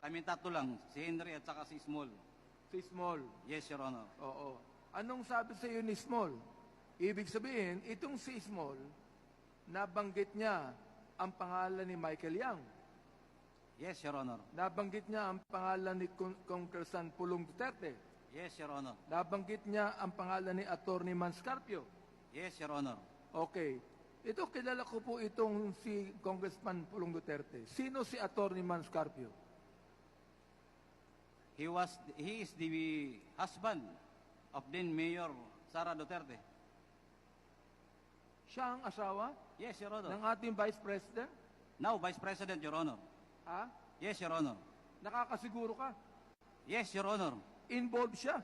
Kami tatlo lang, si Henry at saka si Small. Si Small. Yes, Your Honor. Oo. Anong sabi sa iyo ni Small? Ibig sabihin, itong si Small, nabanggit niya ang pangalan ni Michael Yang. Yes, Your Honor. Nabanggit niya ang pangalan ni Con- Congressman Pulong Duterte. Yes, Your Honor. Nabanggit niya ang pangalan ni Attorney Manscarpio. Yes, Your Honor. Okay. Ito, kilala ko po itong si Congressman Pulong Duterte. Sino si Attorney Manscarpio? He was he is the husband of then Mayor Sara Duterte. Siya ang asawa Yes, Your Honor. ng ating Vice President? Now, Vice President, Your Honor. Ha? Yes, Your Honor. Nakakasiguro ka? Yes, Your Honor. Involved siya?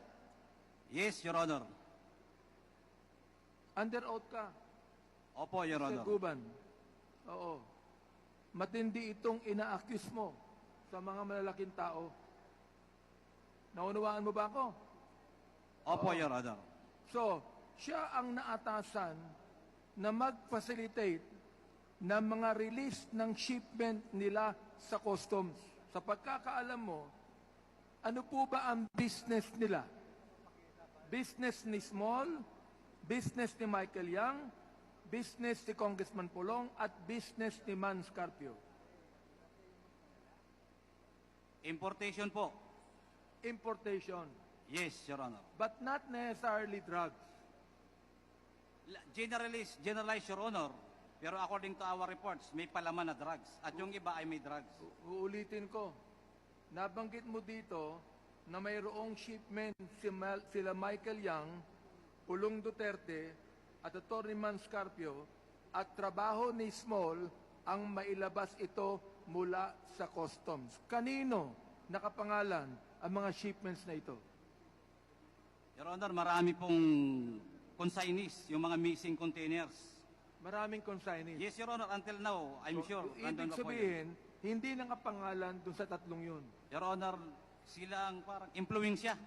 Yes, Your Honor. Under oath ka? Opo, Your Sir Honor. Guban. Oo. Matindi itong ina-accuse mo sa mga malalaking tao. Naunawaan mo ba ako? Opo, Your Honor. So, siya ang naatasan na mag-facilitate ng mga release ng shipment nila sa customs. Sa pagkakaalam mo, ano po ba ang business nila? Business ni Small, business ni Michael Yang, business ni Congressman Pulong, at business ni Man Scarpio. Importation po. Importation, Yes, Your Honor. but not necessarily drugs. La- Generalize, generalize, Your Honor. Pero according to our reports, may palaman na drugs. At yung iba ay may drugs. Uulitin ko. Nabanggit mo dito na mayroong shipment si Mal- sila Michael Yang, Pulong Duterte, at Atty. Man Scarpio, at trabaho ni Small ang mailabas ito mula sa customs. Kanino nakapangalan ang mga shipments na ito? Your Honor, marami pong consignees, yung mga missing containers. Maraming consignees. Yes, Your Honor, until now, I'm So, sure. Ibig sabihin, hindi nakapangalan dun sa tatlong yun. Your Honor, sila ang parang impluensya.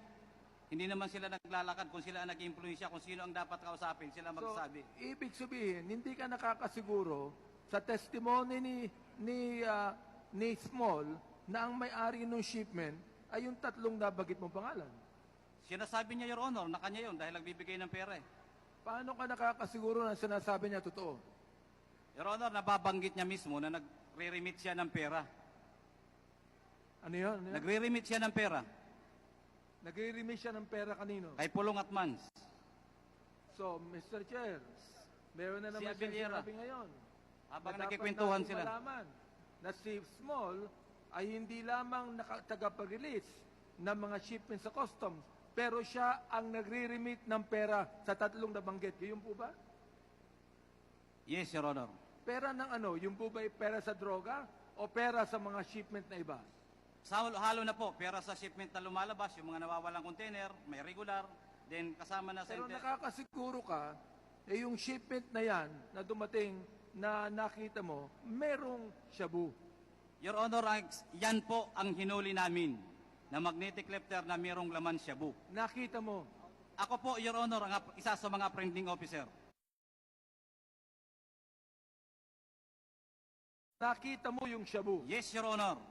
Hindi naman sila naglalakad kung sila ang nag-impluensya, kung sino ang dapat kausapin, sila magsasabi. So, ibig sabihin, hindi ka nakakasiguro sa testimony ni ni ah, ni Small na ang may-ari ng shipment ay yung tatlong nabagit mong pangalan. Sinasabi niya, Your Honor, na kanya yun dahil nagbibigay ng pera eh. Paano ka nakakasiguro na sinasabi niya totoo? Your Honor, nababanggit niya mismo na nagre-remit siya ng pera. Ano yun? Ano yun? Nagre-remit siya ng pera Nagre-remiss siya ng pera kanino? kay Pulong at Mans. So, Mr. Chair, meron na Si naman Abelera. siya sinabi ngayon. Habang dapat nagkikwentuhan natin sila. Malaman na si Small ay hindi lamang naka- tagapag-release ng mga shipment sa customs, pero siya ang nagre-remit ng pera sa tatlong nabanggit. Yun po ba? Yes, Your Honor. Pera ng ano? Yung po ba pera sa droga o pera sa mga shipment na iba? Sa halo na po, pera sa shipment na lumalabas, yung mga nawawalang container, may regular, then kasama na sa... Pero nakakasiguro ka, eh yung shipment na yan na dumating na nakita mo, merong shabu. Your Honor, yan po ang hinuli namin na magnetic lifter na mayroong laman shabu. Nakita mo. Ako po, Your Honor, ang isa sa mga printing officer. Nakita mo yung shabu. Yes, Your Honor.